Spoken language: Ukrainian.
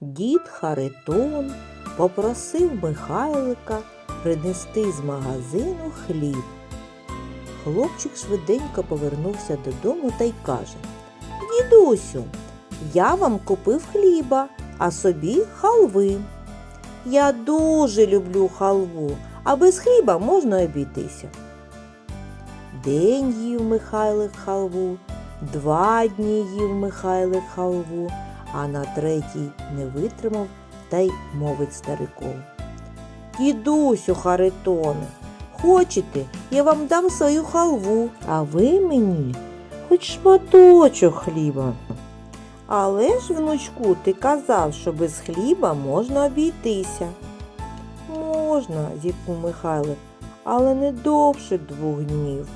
Дід Харитон попросив Михайлика принести з магазину хліб. Хлопчик швиденько повернувся додому та й каже Дідусю, я вам купив хліба, а собі халви. Я дуже люблю халву, а без хліба можна обійтися. День їв Михайлик халву, два дні їв Михайлик халву, а на третій не витримав та й мовить стариком. Дідусю Харитоне, хочете, я вам дам свою халву, а ви мені хоч шматочок хліба. Але ж, внучку, ти казав, що без хліба можна обійтися. Можна, зітхнув Михайлик, але не довше двох днів.